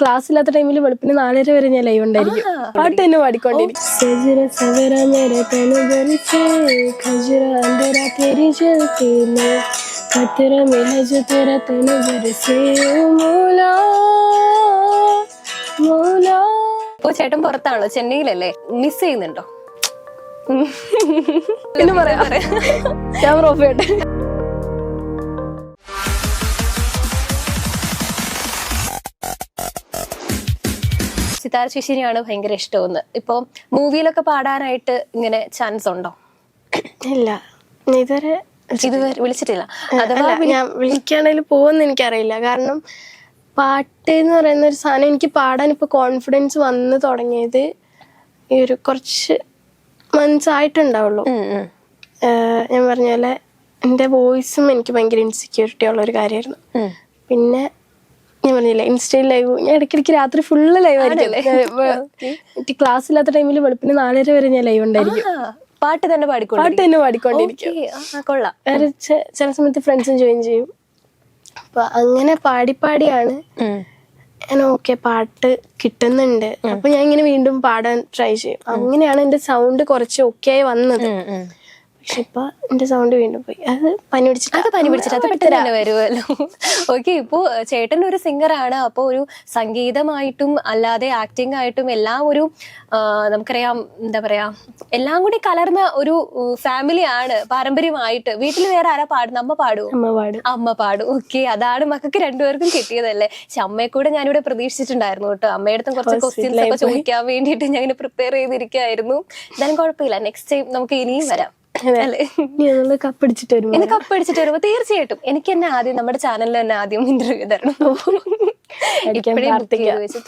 Class ഇല്ലാത്ത ടൈമിൽ വെളുപ്പിന് നാലര വരെ ഞാൻ ലൈവ് ഉണ്ടായിരിക്കും. പാട്ട് തന്നെ പാടിക്കൊണ്ടിരിക്കും ചേട്ടൻ പുറത്താണോ? ചെന്നൈയിലല്ലേ? മിസ് ചെയ്യുന്നുണ്ടോ? പിന്നെ പറയാ. ഓഫ് റോഫ് സിതാര ചേച്ചിനെയാണ് ഭയങ്കര ഇഷ്ടമെന്ന്. ഇപ്പൊ മൂവിയിലൊക്കെ പാടാനായിട്ട് ഇങ്ങനെ ചാൻസ് ഉണ്ടോ? ഇല്ല. ഇതുവരെ ഇതുവരെ വിളിച്ചിട്ടില്ല. അഥവാ ഞാൻ വിളിക്കാണെങ്കിൽ പോകുമെന്ന് എനിക്കറിയില്ല. കാരണം പാട്ട് എന്ന് പറയുന്ന ഒരു സാധനം എനിക്ക് പാടാൻ ഇപ്പൊ കോൺഫിഡൻസ് വന്ന് തുടങ്ങിയത് ഈ ഒരു കുറച്ച് മന്ത്സ് ആയിട്ടുണ്ടാവുള്ളൂ. ഞാൻ പറഞ്ഞ പോലെ എന്റെ വോയിസും എനിക്ക് ഭയങ്കര ഇൻസെക്യൂരിറ്റി ഉള്ള ഒരു കാര്യമായിരുന്നു. പിന്നെ ഞാൻ പറഞ്ഞില്ല ഇൻസ്റ്റയിൽ ലൈവ് ഞാൻ ഇടയ്ക്കിടയ്ക്ക് രാത്രി ഫുള്ള് ലൈവ് ആയിരിക്കും. ക്ലാസ് ഇല്ലാത്ത ടൈമിൽ വെളുപ്പിന് നാലര വരെ ഞാൻ ലൈവ് ഉണ്ടായിരിക്കും. പാട്ട് തന്നെ പാട്ട് തന്നെ പാടിക്കൊണ്ടിരിക്കും. കൊള്ളാം. ചില സമയത്ത് ഫ്രണ്ട്സും ജോയിൻ ചെയ്യും. അപ്പൊ അങ്ങനെ പാടി പാടിയാണ്. ഞാൻ ഓക്കെ പാട്ട് കിട്ടുന്നുണ്ട്. അപ്പൊ ഞാൻ ഇങ്ങനെ വീണ്ടും പാടാൻ ട്രൈ ചെയ്യും. അങ്ങനെയാണ് എന്റെ സൗണ്ട് കുറച്ച് ഓക്കെ ആയി വന്നത്. പക്ഷെ ഇപ്പൊ എന്റെ സൗണ്ട് വീണ്ടും പോയി. അത് പനി പിടിച്ചിട്ട്. അത് പനി പിടിച്ചിട്ട്. അത് പെട്ടെന്ന് വരുമല്ലോ ഓക്കെ ഇപ്പോ ചേട്ടൻ ഒരു സിംഗറാണ് അപ്പൊ ഒരു സംഗീതമായിട്ടും അല്ലാതെ ആക്ടിംഗ് ആയിട്ടും എല്ലാം ഒരു നമുക്കറിയാം എന്താ പറയാ എല്ലാം കൂടി കലർന്ന ഒരു ഫാമിലി ആണ് പാരമ്പര്യമായിട്ട്. വീട്ടിൽ വേറെ ആരാ പാടുന്നത് അമ്മ പാടും അമ്മ പാടും. അമ്മ പാടും. ഓക്കെ അതാണ് മക്കൾക്ക് രണ്ടുപേർക്കും കിട്ടിയതല്ലേ? പക്ഷെ അമ്മയെ കൂടെ ഞാനിവിടെ പ്രതീക്ഷിച്ചിട്ടുണ്ടായിരുന്നു കേട്ടോ. അമ്മയുടെ കുറച്ച് ക്വസ്റ്റ്യൻസ് ഒക്കെ ചോദിക്കാൻ വേണ്ടിയിട്ട് ഞാൻ പ്രിപ്പയർ ചെയ്തിരിക്കുകയായിരുന്നു. എന്തായാലും കുഴപ്പമില്ല. നെക്സ്റ്റ് ടൈം നമുക്ക് ഇനിയും വരാം. കപ്പടിച്ചിട്ട് വരുമ്പോ തീർച്ചയായിട്ടും എനിക്ക് തന്നെ ആദ്യം നമ്മുടെ ചാനലിൽ തന്നെ ആദ്യം ഇന്റർവ്യൂ തരണം.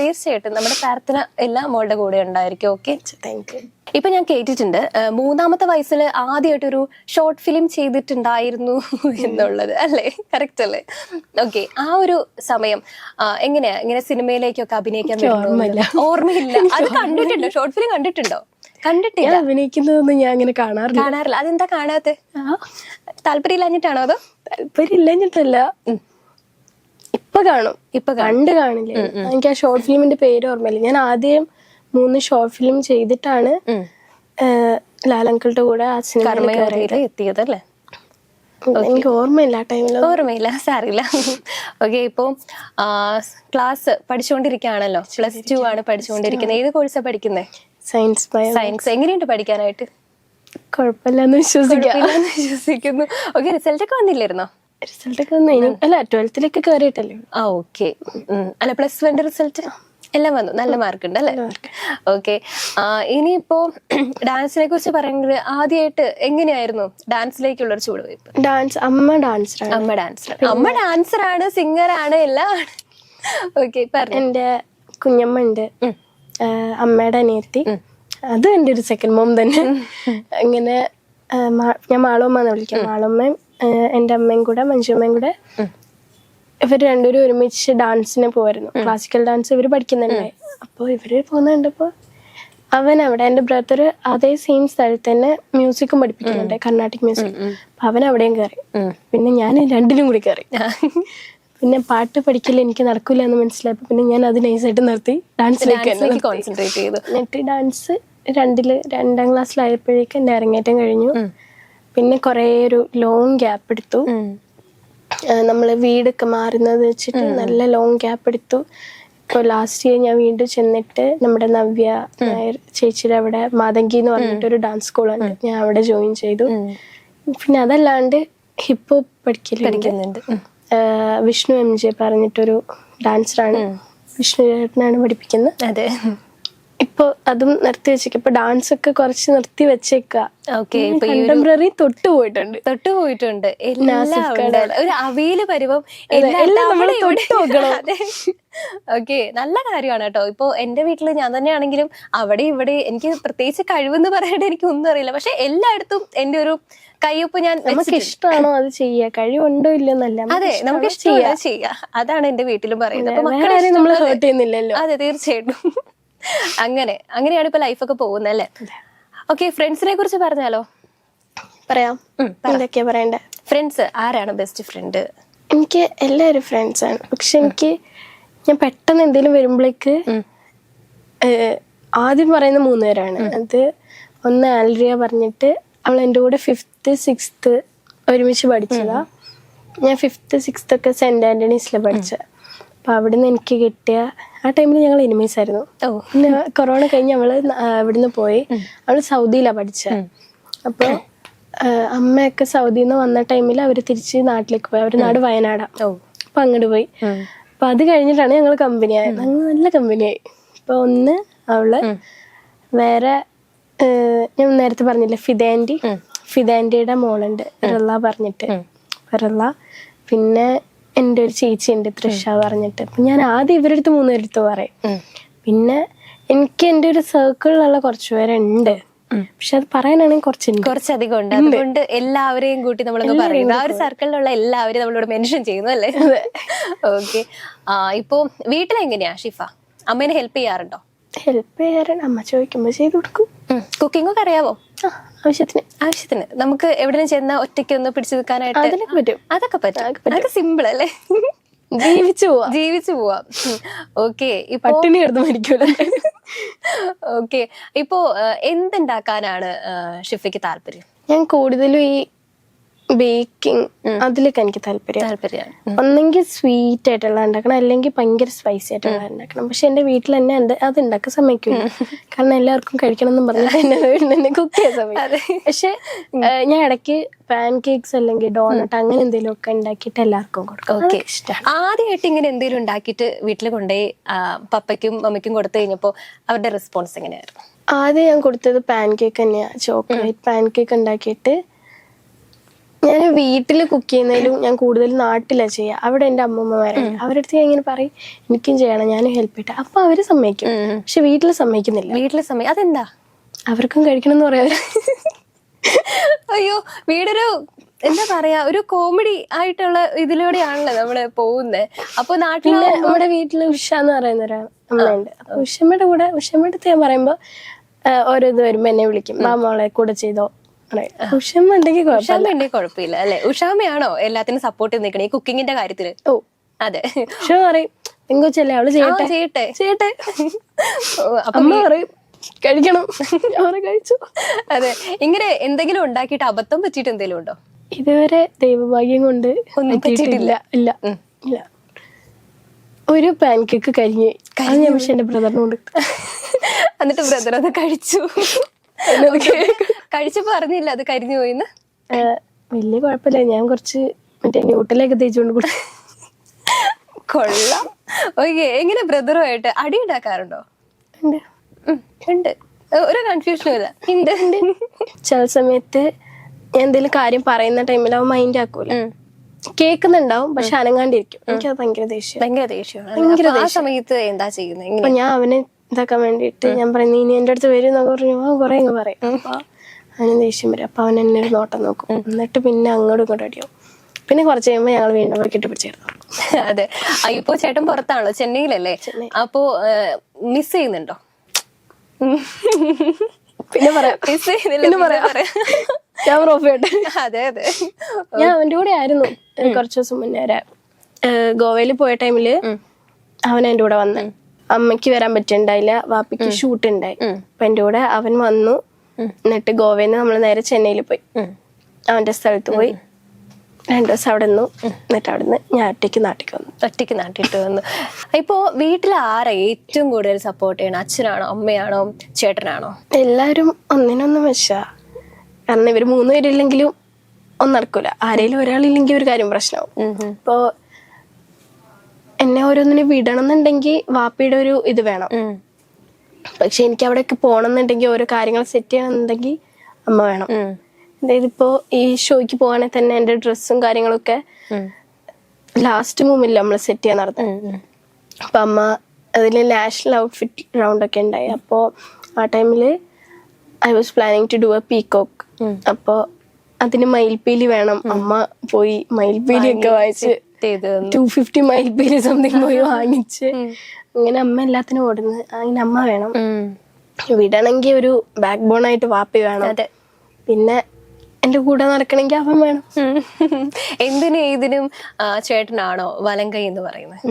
തീർച്ചയായിട്ടും നമ്മുടെ പ്രാർത്ഥന എല്ലാ മോളുടെ കൂടെ ഉണ്ടായിരിക്കും. ഓക്കെ താങ്ക് യു ഇപ്പൊ ഞാൻ കേട്ടിട്ടുണ്ട് മൂന്നാമത്തെ വയസ്സിൽ ആദ്യമായിട്ടൊരു ഷോർട്ട് ഫിലിം ചെയ്തിട്ടുണ്ടായിരുന്നു എന്നുള്ളത് അല്ലേ? കറക്റ്റ് അല്ലേ? ഓക്കെ ആ ഒരു സമയം എങ്ങനെയാ? ഇങ്ങനെ സിനിമയിലേക്കൊക്കെ അഭിനയിക്കാൻ? ഓർമ്മയില്ല. ഓർമ്മയില്ല. അത് കണ്ടിട്ടുണ്ടോ? ഷോർട്ട് ഫിലിം കണ്ടിട്ടുണ്ടോ? കണ്ടിട്ടില്ല. അഭിനയിക്കുന്നതൊന്നും ഞാൻ അങ്ങനെ കാണാറില്ല. കാണാറില്ല. അതെന്താ കാണാത്തെ? താല്പര്യമില്ലാഞ്ഞിട്ടാണോ അതോ? താല്പര്യം ഇല്ലഞ്ഞിട്ടല്ല ഇപ്പൊ കാണും. ഇപ്പൊ കണ്ട് കാണില്ല? എനിക്ക് ആ ഷോർട്ട് ഫിലിമിന്റെ പേര് ഓർമ്മയില്ല. ഞാൻ ആദ്യം മൂന്ന് ഷോർട്ട് ഫിലിം ചെയ്തിട്ടാണ്. ലാലങ്കളുടെ കൂടെ ആ സിനിമ എത്തിയത് എത്തിയതല്ലേ? എനിക്ക് ഓർമ്മയില്ല ആ ടൈമിൽ ഓർമ്മയില്ല സാറില്ല ഓക്കെ ഇപ്പോ ക്ലാസ് പഠിച്ചുകൊണ്ടിരിക്കുകയാണല്ലോ പ്ലസ് ടു ആണ് പഠിച്ചുകൊണ്ടിരിക്കുന്നത് ഏത് കോഴ്സാ പഠിക്കുന്നത് സയൻസ് സയൻസ് എങ്ങനെയുണ്ട് പഠിക്കാനായിട്ട്? കുഴപ്പമില്ലെന്ന് വിശ്വസിക്കാന്ന് വിശ്വസിക്കുന്നു. ഓക്കെ റിസൾട്ട് ഒക്കെ വന്നില്ലായിരുന്നോ? റിസൾട്ട് ഒക്കെ വന്നു. അല്ല ട്വൽത്തിലേക്ക് കയറിയിട്ടല്ലേ ആ ഓക്കെ അല്ല പ്ലസ് വണ്ണിന്റെ റിസൾട്ട് എല്ലാം വന്നു. നല്ല മാർക്ക് ഉണ്ട് അല്ലേ ഓക്കെ. ഇനിയിപ്പോ ഡാൻസിനെ കുറിച്ച് പറയുന്നത് ആദ്യമായിട്ട് എങ്ങനെയായിരുന്നു ഡാൻസിലേക്കുള്ള ഒരു ചുവടുവയ്പ് ഡാൻസ് അമ്മ ഡാൻസർ അമ്മ ഡാൻസർ. അമ്മ ഡാൻസർ ആണ് സിംഗർ ആണ്. എല്ലാം ഓക്കെ പറഞ്ഞു. എന്റെ കുഞ്ഞമ്മ ഉണ്ട് അമ്മയുടെ അനിയത്തി. അത് എന്റെ ഒരു സെക്കൻഡ് മോം തന്നെ. ഇങ്ങനെ ഞാൻ മാളോമ്മ എന്ന് വിളിക്കാം. മാളമ്മയും എന്റെ എന്റെ അമ്മയും കൂടെ മഞ്ജുമ്മയും കൂടെ ഇവർ രണ്ടുപേരും ഒരുമിച്ച് ഡാൻസിന് പോയിരുന്നു. ക്ലാസിക്കൽ ഡാൻസ് ഇവർ പഠിക്കുന്നുണ്ടായി അപ്പോൾ ഇവർ പോകുന്ന കണ്ടപ്പോൾ അവൻ അവിടെ എന്റെ ബ്രദർ അതേ സെയിം സ്ഥലത്ത് തന്നെ മ്യൂസിക്കും പഠിപ്പിക്കുന്നുണ്ട് കർണാട്ടിക് മ്യൂസിക് അപ്പൊ അവൻ അവിടെയും കയറി പിന്നെ ഞാൻ രണ്ടിലും കൂടി കയറി പിന്നെ പാട്ട് പഠിക്കില്ല എനിക്ക് നടക്കില്ല എന്ന് മനസ്സിലായപ്പോൾ പിന്നെ ഞാൻ അത് നൈസായിട്ട് നിർത്തി. ഡാൻസിലേക്ക്. കോൺസെൻട്രേറ്റ് ചെയ്തു. എന്നിട്ട് ഡാൻസ് രണ്ടിൽ രണ്ടാം ക്ലാസ്സിലായപ്പോഴേക്കും എന്റെ അരങ്ങേറ്റം കഴിഞ്ഞു. പിന്നെ കുറേ ഒരു ലോങ് ഗ്യാപ്പ് എടുത്തു. നമ്മൾ വീടൊക്കെ മാറുന്നത് വെച്ചിട്ട് നല്ല ലോങ് ഗ്യാപ്പ് എടുത്തു. ഇപ്പോൾ ലാസ്റ്റ് ഇയർ ഞാൻ വീണ്ടും ചെന്നിട്ട് നമ്മുടെ നവ്യ നായർ ചേച്ചിയുടെ അവിടെ മാതങ്കി എന്ന് പറഞ്ഞിട്ട് ഒരു ഡാൻസ് സ്കൂളുണ്ട് ഞാൻ അവിടെ ജോയിൻ ചെയ്തു. പിന്നെ അതല്ലാണ്ട് ഹിപ്പ് ഹോപ്പ് പഠിക്കലുണ്ട്. വിഷ്ണു എം ജെ പറഞ്ഞിട്ടൊരു ഡാൻസറാണ് വിഷ്ണു ചേട്ടനാണ് പഠിപ്പിക്കുന്നത്. അതെ. ഇപ്പൊ അതും നിർത്തി വെച്ചേക്ക. ഇപ്പൊ ഡാൻസ് ഒക്കെ കുറച്ച് നിർത്തി വെച്ചേക്ക. കണ്ടംപററി തൊട്ട് പോയിട്ടുണ്ട്. തൊട്ട് പോയിട്ടുണ്ട്. ഒരു അവയിൽ പരിവം ഓക്കെ നല്ല കാര്യമാണ് കേട്ടോ. ഇപ്പൊ എന്റെ വീട്ടിൽ ഞാൻ തന്നെയാണെങ്കിലും അവിടെ ഇവിടെ എനിക്ക് പ്രത്യേകിച്ച് കഴിവെന്ന് പറയാനായിട്ട് എനിക്ക് ഒന്നും അറിയില്ല. പക്ഷെ എല്ലായിടത്തും എന്റെ ഒരു കയ്യൊപ്പ് ഞാൻ നമുക്ക്. ഇഷ്ടമാണോ അത് ചെയ്യാ കഴിവുണ്ടോ ഇല്ലെന്നല്ല അതെ നമുക്ക് ഇഷ്ടം ചെയ്യാം. അതാണ് എന്റെ വീട്ടിലും പറയുന്നത്. അപ്പൊ മക്കളെ നമ്മൾ ഹേർട്ട് ചെയ്യുന്നില്ലല്ലോ. അതെ തീർച്ചയായിട്ടും. അങ്ങനെ അങ്ങനെയാണ് ഇപ്പൊ ലൈഫൊക്കെ പോകുന്നത് അല്ലേ? ഓക്കെ ഫ്രണ്ട്സിനെ കുറിച്ച് പറഞ്ഞാലോ? പറയാം. എന്തൊക്കെയാ പറയണ്ടേ? ഫ്രണ്ട്സ് ആരാണ് ബെസ്റ്റ് ഫ്രണ്ട് എനിക്ക് എല്ലാവരും ഫ്രണ്ട്സ് ആണ്. പക്ഷെ എനിക്ക് ഞാൻ പെട്ടെന്ന് എന്തെങ്കിലും വരുമ്പോഴേക്ക് ആദ്യം പറയുന്ന മൂന്ന് പേരാണ് അത് ഒന്ന് ആൽറിയ പറഞ്ഞിട്ട് അവൾ എന്റെ കൂടെ ഫിഫ്ത്ത് സിക്സ്ത്ത് ഒരുമിച്ച് പഠിച്ചതാ. ഞാൻ ഫിഫ്ത്ത് സിക്സ്ത്ത് ഒക്കെ സെന്റ് ആന്റണീസിലാണ് പഠിച്ചത്. അപ്പൊ അവിടുന്ന് എനിക്ക് കിട്ടിയ ആ ടൈമിൽ ഞങ്ങൾ എനിമീസ് ആയിരുന്നു പിന്നെ കൊറോണ കഴിഞ്ഞ് അവൾ ഇവിടുന്ന് പോയി. അവൾ സൗദിയിലാണ് പഠിച്ചത് അപ്പോൾ അമ്മയൊക്കെ സൗദിയിൽ നിന്ന് വന്ന ടൈമിൽ അവർ തിരിച്ച് നാട്ടിലേക്ക് പോയി. അവരുടെ നാട് വയനാടാ. അപ്പൊ അങ്ങോട്ട് പോയി. അപ്പൊ അത് കഴിഞ്ഞിട്ടാണ് ഞങ്ങൾ കമ്പനിയായത്. ഞങ്ങൾ നല്ല കമ്പനിയായി. ഇപ്പൊ ഒന്ന് അവൾ വേറെ ഞാൻ നേരത്തെ പറഞ്ഞില്ലേ ഫിദാന്റി ഫിദാന്റിയുടെ മോളുണ്ട്. റല്ല പറഞ്ഞിട്ട്. റല്ല പിന്നെ എന്റെ ഒരു ചേച്ചിയുണ്ട് തൃഷ പറഞ്ഞിട്ട്. അപ്പൊ ഞാൻ ആദ്യം ഇവരുടെ അടുത്ത് മൂന്നുപേരടുത്ത് പറയും. പിന്നെ എനിക്ക് എന്റെ ഒരു സർക്കിളിലുള്ള കുറച്ച് പേരുണ്ട്. പക്ഷെ അത് പറയാനാണെങ്കിൽ കുറച്ച് കുറച്ചധികം ഉണ്ട്. അതുകൊണ്ട് എല്ലാവരെയും കൂട്ടി നമ്മൾ പറയുന്നു ആ ഒരു സർക്കിളിലുള്ള എല്ലാവരെയും നമ്മളിവിടെ മെൻഷൻ ചെയ്യുന്നു അല്ലേ? ഓക്കെ ആ ഇപ്പോ വീട്ടിലെങ്ങനെയാ ഷിഫ? അമ്മേനെ ഹെൽപ്പ് ചെയ്യാറുണ്ടോ? ഹെൽപ്പ് ചെയ്യാറുണ്ട്. അമ്മ ചോദിക്കുമ്പോ ചെയ്ത് കൊടുക്കും. കുക്കിംഗ് ഒക്കെ അറിയാവോ? ആവശ്യത്തിന് ആവശ്യത്തിന്. നമുക്ക് എവിടെയും ചെന്ന ഒറ്റയ്ക്ക് ഒന്ന് പിടിച്ചു നിൽക്കാനായിട്ട് അതിനൊക്കെ പറ്റും. അതൊക്കെ പറ്റും. അതൊക്കെ സിമ്പിൾ അല്ലേ? ജീവിച്ചു പോവാ. ജീവിച്ചു പോവാം. ഓക്കെ ഈ പട്ടിണി കിടന്ന് മരിക്കൂല. ഓക്കെ ഇപ്പോ എന്തുണ്ടാക്കാനാണ് ഷിഫിക്ക് ഷിഫയ്ക്ക് താല്പര്യം? ഞാൻ കൂടുതലും ഈ ബേക്കിംഗ് അതിലൊക്കെ എനിക്ക് താല്പര്യം. താല്പര്യമാണ്. ഒന്നെങ്കിൽ സ്വീറ്റ് ആയിട്ടുള്ള ഉണ്ടാക്കണം. അല്ലെങ്കിൽ ഭയങ്കര സ്പൈസി ആയിട്ടുള്ള ഉണ്ടാക്കണം. പക്ഷെ എന്റെ വീട്ടിൽ തന്നെ അത് ഉണ്ടാക്കാൻ സമ്മതിക്കില്ല കാരണം എല്ലാവർക്കും കഴിക്കണം എന്നും പറഞ്ഞിട്ട് എന്റെ വീട്ടിൽ തന്നെ കുക്ക് ചെയ്യാൻ സമയം പക്ഷെ ഞാൻ ഇടയ്ക്ക് പാൻ കേക്ക്സ് അല്ലെങ്കിൽ ഡോണട്ട് അങ്ങനെ എന്തെങ്കിലും ഒക്കെ ഉണ്ടാക്കിയിട്ട് എല്ലാവർക്കും കൊടുക്കും. ഓക്കെ ആദ്യമായിട്ട് ഇങ്ങനെ എന്തെങ്കിലും ഉണ്ടാക്കിയിട്ട് വീട്ടിൽ കൊണ്ടുപോയി പപ്പയ്ക്കും അമ്മയ്ക്കും കൊടുത്തു കഴിഞ്ഞപ്പോ അവരുടെ റെസ്പോൺസ് എങ്ങനെയായിരുന്നു? ആദ്യം ഞാൻ കൊടുത്തത് പാൻ കേക്ക് തന്നെയാണ് ചോക്ലേറ്റ് പാൻ കേക്ക് ഉണ്ടാക്കിയിട്ട് ഞാൻ വീട്ടിൽ കുക്ക് ചെയ്യുന്നതിലും ഞാൻ കൂടുതൽ നാട്ടിലാണ് ചെയ്യുക അവിടെ എന്റെ അമ്മമ്മമാരെ അവരുടെ അടുത്ത് ഞാൻ ഇങ്ങനെ പറയും എനിക്കും ചെയ്യണം ഞാനും ഹെൽപ്പ് ചെയ്യട്ടെ. അപ്പൊ അവർ സമ്മതിക്കും. പക്ഷെ വീട്ടിൽ സമ്മതിക്കുന്നില്ല. വീട്ടിൽ സമ്മതി അതെന്താ? അവർക്കും കഴിക്കണം എന്ന് പറയാ. അയ്യോ വീടൊരു എന്താ പറയാ ഒരു കോമഡി ആയിട്ടുള്ള ഇതിലൂടെയാണല്ലോ നമ്മൾ പോകുന്നത് അപ്പൊ നാട്ടിൽ നമ്മുടെ വീട്ടിൽ ഉഷ എന്ന് പറയുന്ന ഒരാൾ അമ്മയുണ്ട്. അപ്പൊ ഉഷമ്മയുടെ കൂടെ ഉഷമ്മയുടെ അടുത്ത് ഞാൻ പറയുമ്പോ ഓരോ ഇത് വരുമ്പോ എന്നെ വിളിക്കും. മാമോളെ കൂടെ ചെയ്തോ. പറയും. ഉഷമ്മ ഉണ്ടെങ്കിൽ കുഴപ്പമില്ല. അല്ലെ? ഉഷാമ്മയാണോ എല്ലാത്തിനും സപ്പോർട്ട് ചെയ്ത് നിൽക്കണേ ഈ കുക്കിങ്ങിന്റെ കാര്യത്തിൽ? ഓ. അതെ. ഉഷാ പറയും പെങ്കൊച്ചല്ലേ അവൾ ചെയ്യട്ടെ? ചെയ്യട്ടെ. ചെയ്യട്ടെ. അമ്മ പറയും കഴിക്കണം. ഞാൻ കഴിച്ചു. അതെ. ഇങ്ങനെ എന്തെങ്കിലും ഉണ്ടാക്കിയിട്ട് അബദ്ധം പറ്റിയിട്ട് എന്തെങ്കിലും ഉണ്ടോ? ഇതുവരെ ദൈവഭാഗ്യം കൊണ്ട് ഒന്നും പറ്റിയിട്ടില്ല. ഇല്ല. ഇല്ല. ഒരു പാൻകേക്ക് കരിഞ്ഞു. അത് ഞാൻ പക്ഷെ എന്റെ ബ്രദറിനോട് എന്നിട്ട് ബ്രദർ അത് കഴിച്ചു. കഴിച്ചപ്പോ അറിഞ്ഞില്ല അത് കരിഞ്ഞു പോയിന്ന്. വലിയ കുഴപ്പമില്ല. ഞാൻ കുറച്ച് മറ്റേ ന്യൂട്ടലൊക്കെ തേച്ചുകൊണ്ട് കൂടെ. കൊള്ളാം. ഓക്കെ എങ്ങനെ ബ്രദറുമായിട്ട് അടി ഉണ്ടാക്കാറുണ്ടോ? ഉണ്ട്. ഒരു കൺഫ്യൂഷനും ഇല്ല. ഉണ്ട് ചില സമയത്ത് ഞാൻ എന്തെങ്കിലും കാര്യം പറയുന്ന ടൈമിൽ അവൻ മൈൻഡ് ആക്കൂല. കേൾക്കുന്നുണ്ടാവും പക്ഷെ അനങ്ങാണ്ടിരിക്കും. എനിക്കത് ഭയങ്കര ദേഷ്യം. ഭയങ്കര ദേഷ്യമാണ് അല്ലേ? ആ സമയത്ത് എന്താ ചെയ്യുന്നത്? ഞാൻ അവനെ ഇതാക്കാൻ വേണ്ടിയിട്ട് ഞാൻ പറയുന്നത് ഇനി എന്റെ അടുത്ത് വരും എന്നൊക്കെ പറഞ്ഞു. ആ കുറെ അങ്ങ് പറയും. അവന് ദേഷ്യം വരും. അപ്പൊ അവൻ എന്നെ ഒരു നോട്ടം നോക്കും. എന്നിട്ട് പിന്നെ അങ്ങോട്ടും ഇങ്ങോട്ടും അടിയാവും പിന്നെ കുറച്ച് കഴിയുമ്പോൾ ഞങ്ങൾ വീണ്ടും അവർ കെട്ടിപ്പിടിച്ചേർന്നു അതെ. ഇപ്പൊ ചേട്ടൻ പുറത്താണല്ലോ. ചെന്നൈയിലല്ലേ? അപ്പോ മിസ് ചെയ്യുന്നുണ്ടോ? പിന്നെ പറയാം. മിസ് ചെയ്യുന്നില്ല. പറയാം. അതെ അതെ. ഞാൻ അവന്റെ കൂടെ ആയിരുന്നു. കുറച്ച് ദിവസം മുന്നേ വരെ. ഗോവയിൽ പോയ ടൈമിൽ അവൻ എന്റെ കൂടെ വന്നു. അമ്മയ്ക്ക് വരാൻ പറ്റുണ്ടായില്ല. വാപ്പിക്ക് ഷൂട്ട് ഉണ്ടായി. അപ്പൊ എന്റെ കൂടെ അവൻ വന്നു. എന്നിട്ട് ഗോവയിൽ നിന്ന് നമ്മൾ നേരെ ചെന്നൈയിൽ പോയി. അവന്റെ സ്ഥലത്ത് പോയി. രണ്ടു ദിവസം അവിടെ നിന്നു. എന്നിട്ട് അവിടെ നിന്ന് ഞാൻ ഒറ്റയ്ക്ക് നാട്ടിൽ വന്നു. ഒറ്റയ്ക്ക് നാട്ടിട്ട് വന്നു. ഇപ്പോ വീട്ടിൽ ആരാ ഏറ്റവും കൂടുതൽ സപ്പോർട്ട് ചെയ്യണം? അച്ഛനാണോ അമ്മയാണോ ചേട്ടനാണോ? എല്ലാവരും ഒന്നിനൊന്നും വെച്ചാ കാരണം ഇവർ മൂന്നുപേരില്ലെങ്കിലും ഒന്നും നടക്കൂല. ആരെങ്കിലും ഒരാളില്ലെങ്കിൽ ഒരു കാര്യം പ്രശ്നമാവും ഇപ്പോ എന്നെ ഓരോന്നിനെ വിടണം എന്നുണ്ടെങ്കിൽ വാപ്പയുടെ ഒരു ഇത് വേണം. പക്ഷെ എനിക്ക് അവിടെയൊക്കെ പോകണം എന്നുണ്ടെങ്കിൽ ഓരോ കാര്യങ്ങൾ സെറ്റ് ചെയ്യണമെന്നുണ്ടെങ്കിൽ അമ്മ വേണം. അതായത് ഇപ്പോ ഈ ഷോയ്ക്ക് പോകാനേ തന്നെ എന്റെ ഡ്രസ്സും കാര്യങ്ങളൊക്കെ ലാസ്റ്റ് മൂമില്ല നമ്മൾ സെറ്റ് ചെയ്യാൻ നടത്തുന്നത് അപ്പൊ അമ്മ അതിൽ നാഷണൽ ഔട്ട്ഫിറ്റ് റൗണ്ട് ഒക്കെ ഉണ്ടായി. അപ്പോൾ ആ ടൈമിൽ I was planning to do a peacock അപ്പോൾ അതിന് മയിൽപ്പീലി വേണം. അമ്മ പോയി മയിൽപ്പീലി ഒക്കെ ചെയ്ത് ടു ഫിഫ്റ്റി മയിൽപ്പീലി സംതിങ് പോയി വാങ്ങിച്ച്. അങ്ങനെ അമ്മ എല്ലാത്തിനും ഓടുന്നത്. അങ്ങനെ അമ്മ വേണം. വിടണമെങ്കിൽ ഒരു ബാക്ക് ബോൺ ആയിട്ട് വാപ്പി വേണം. അതെ. പിന്നെ എന്റെ കൂടെ നടക്കണമെങ്കിൽ അവൻ വേണം. എന്തിനും ഏതിനും ചേട്ടനാണോ വലങ്കൈ എന്ന് പറയുന്നത്?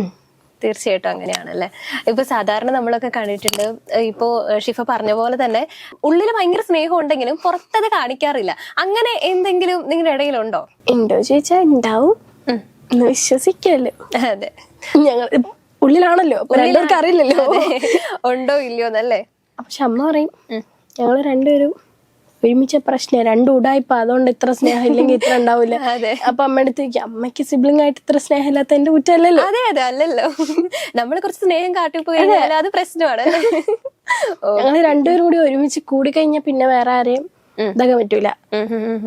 തീർച്ചയായിട്ടും അങ്ങനെയാണ് അല്ലെ ഇപ്പൊ സാധാരണ നമ്മളൊക്കെ കണ്ടിട്ടുണ്ട് ഇപ്പോ ഷിഫ പറഞ്ഞ പോലെ തന്നെ ഉള്ളിൽ ഭയങ്കര സ്നേഹം ഉണ്ടെങ്കിലും പുറത്തത് കാണിക്കാറില്ല. അങ്ങനെ എന്തെങ്കിലും നിങ്ങളുടെ ഇടയിലുണ്ടോ? ഉണ്ടോ ചോദിച്ചാ ഉണ്ടാവും. വിശ്വസിക്കല്ലോ? അതെ. ഞങ്ങൾ ഉള്ളിലാണല്ലോ. രണ്ടുപേർക്ക് അറിയില്ലല്ലോ. ഉണ്ടോ ഇല്ലയോ എന്നല്ലേ? പക്ഷെ അമ്മ പറയും ഞങ്ങൾ രണ്ടുപേരും ഒരുമിച്ച പ്രശ്നം രണ്ടും ഉടായ്പ അതുകൊണ്ട് ഇത്ര സ്നേഹം ഇല്ലെങ്കിൽ ഇത്ര ഉണ്ടാവില്ല. അപ്പൊ അമ്മ അടുത്ത് ചോദിക്കും അമ്മയ്ക്ക് സിബ്ലിംഗ് ആയിട്ട് ഇത്ര സ്നേഹം ഇല്ലാത്ത എന്റെ കുറ്റമല്ലല്ലോ? അതെ അതെ അല്ലല്ലോ. നമ്മൾ കുറച്ച് സ്നേഹം കാട്ടിപ്പോയി അത്. പ്രശ്നമാണ്? ഞങ്ങൾ രണ്ടുപേരും കൂടി ഒരുമിച്ച് കൂടി കഴിഞ്ഞാൽ പിന്നെ വേറെ ആരെയും ഇതാക്കാൻ പറ്റൂല.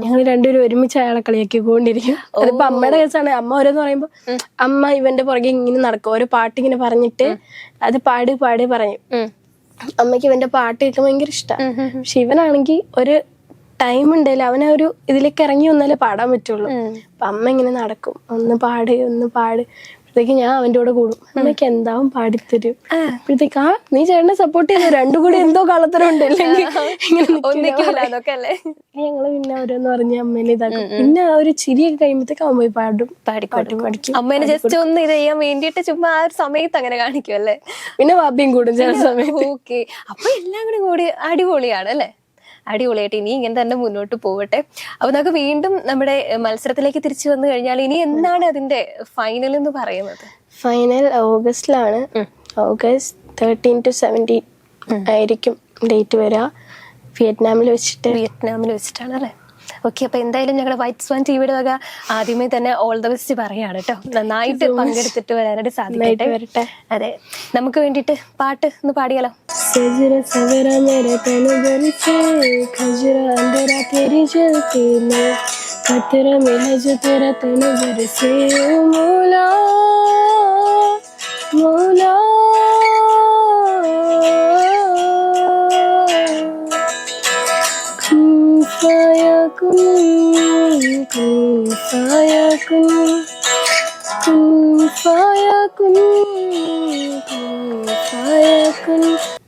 ഞങ്ങൾ രണ്ടുപേരും ഒരുമിച്ച് അയാളെ കളിയാക്കിക്കൊണ്ടിരിക്കും അതിപ്പോ അമ്മയുടെ കേസാണ്. അമ്മ ഓരോന്ന് പറയുമ്പോ അമ്മ ഇവന്റെ പുറകെ ഇങ്ങനെ നടക്കും. ഓരോ പാട്ട് ഇങ്ങനെ പറഞ്ഞിട്ട് അത് പാടി പാടി പറയും. അമ്മയ്ക്ക് ഇവന്റെ പാട്ട് കേൾക്കാൻ ഭയങ്കര ഇഷ്ടമാണ് പക്ഷെ ഇവനാണെങ്കിൽ ഒരു ടൈം ഉണ്ടല്ലോ അവനെ ഒരു ഇതിലേക്ക് ഇറങ്ങി വന്നാലേ പാടാൻ പറ്റുള്ളൂ. അപ്പൊ അമ്മ ഇങ്ങനെ നടക്കും. ഒന്ന് പാട് ഒന്ന് പാട്. അപ്പോഴത്തേക്ക് ഞാൻ അവന്റെ കൂടെ കൂടും. അമ്മയ്ക്ക് എന്താവും പാടിത്തരും. അപ്പോഴത്തേക്ക് ആ നീ ചേട്ടനെ സപ്പോർട്ട് ചെയ്തു? രണ്ടും കൂടി എന്തോ കളത്തരം ഉണ്ട്. അല്ലെങ്കിൽ ഞങ്ങൾ പിന്നെ ഓരോന്ന് പറഞ്ഞ് അമ്മേനെ ഇതാക്കും. പിന്നെ ആ ഒരു ചിരിയൊക്കെ കഴിയുമ്പോഴത്തേക്ക് അവൻ പോയി പാടും. പഠിക്കും അമ്മേനെ ജസ്റ്റ് ഒന്ന് ഇത് ചെയ്യാൻ വേണ്ടിയിട്ട് ചുമ്മാ ആ ഒരു സമയത്ത് അങ്ങനെ കാണിക്കും അല്ലേ? പിന്നെ വാപ്പിയും കൂടും ചില സമയത്ത്. ഓക്കെ അപ്പൊ എല്ലാം കൂടി കൂടി അടിപൊളിയാണ് അല്ലേ? അടിപൊളിയായിട്ട് ഇനി ഇങ്ങനെ തന്നെ മുന്നോട്ട് പോവട്ടെ. അപ്പൊ നമുക്ക് വീണ്ടും നമ്മുടെ മത്സരത്തിലേക്ക് തിരിച്ചു വന്നു കഴിഞ്ഞാൽ ഇനി എന്താണ് അതിന്റെ ഫൈനൽ എന്ന് പറയുന്നത്? ഫൈനൽ ഓഗസ്റ്റിലാണ്. ഓഗസ്റ്റ് തേർട്ടീൻ ടു സെവന്റീൻ ആയിരിക്കും ഡേറ്റ് വരിക വിയറ്റ്നാമിൽ വെച്ചിട്ട്. വിയറ്റ്നാമിൽ വെച്ചിട്ടാണ് അല്ലേ? ഓക്കെ അപ്പൊ എന്തായാലും ഞങ്ങളുടെ വൈറ്റ് സ്വാൻ ടിവിയുടെ വക ആദ്യമേ തന്നെ ഓൾ ദ ബെസ്റ്റ് പറയാണ് കേട്ടോ നന്നായിട്ട് പങ്കെടുത്തിട്ട് വരാനായിട്ട് സാധിക്കട്ടെ വരട്ടെ അതെ നമുക്ക് വേണ്ടിയിട്ട് പാട്ട് ഒന്ന് പാടിയാലോ सजरा सवेरा मेरे तन बरसे खजरा अंधेरा तेरी जलती में खतरा मिला जो तेरा तन बरसे ओ मौला كن كن فيكن كن فيكن كن فيكن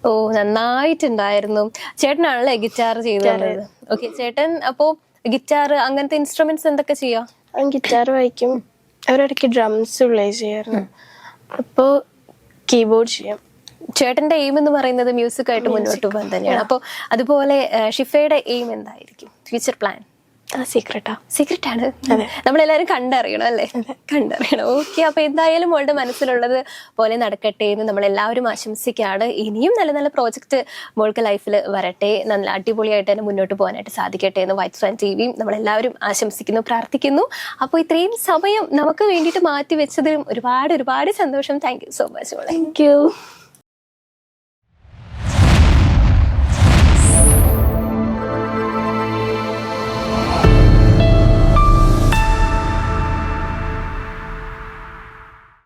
ഓ നന്നായിട്ടുണ്ടായിരുന്നു. ചേട്ടനാണല്ലേ ഗിറ്റാർ ചെയ്തിരുന്നത് ഓക്കെ ചേട്ടൻ അപ്പോ ഗിറ്റാർ അങ്ങനത്തെ ഇൻസ്ട്രുമെന്റ്സ് എന്തൊക്കെ ചെയ്യാ? ഗിറ്റാർ വായിക്കും. അവരിടയ്ക്ക് ഡ്രംസ് പ്ലേ ചെയ്യാറുണ്ട് അപ്പോൾ കീബോർഡ് ചെയ്യാം. ചേട്ടന്റെ എയിം എന്ന് പറയുന്നത് മ്യൂസിക് ആയിട്ട് മുന്നോട്ട് പോകാൻ തന്നെയാണ്. അപ്പോൾ അതുപോലെ ഷിഫയുടെ എയിം എന്തായിരിക്കും? ഫ്യൂച്ചർ പ്ലാൻ സീക്രട്ടാ സീക്രട്ട് ആണ്. നമ്മളെല്ലാരും കണ്ടറിയണം അല്ലേ? കണ്ടറിയണം. ഓക്കെ അപ്പൊ എന്തായാലും മോളുടെ മനസ്സിലുള്ളത് പോലെ നടക്കട്ടെ എന്ന് നമ്മൾ എല്ലാവരും ആശംസിക്കുകയാണ്. ഇനിയും നല്ല നല്ല പ്രോജക്റ്റ് മോൾക്ക് ലൈഫിൽ വരട്ടെ. നല്ല അടിപൊളിയായിട്ട് തന്നെ മുന്നോട്ട് പോകാനായിട്ട് സാധിക്കട്ടെ എന്ന് വൈറ്റ് സ്വാൻ ടി വിയും നമ്മളെല്ലാവരും ആശംസിക്കുന്നു പ്രാർത്ഥിക്കുന്നു. അപ്പോൾ ഇത്രയും സമയം നമുക്ക് വേണ്ടിയിട്ട് മാറ്റി വെച്ചതിലും ഒരുപാട് ഒരുപാട് സന്തോഷം. Thank you so much thank you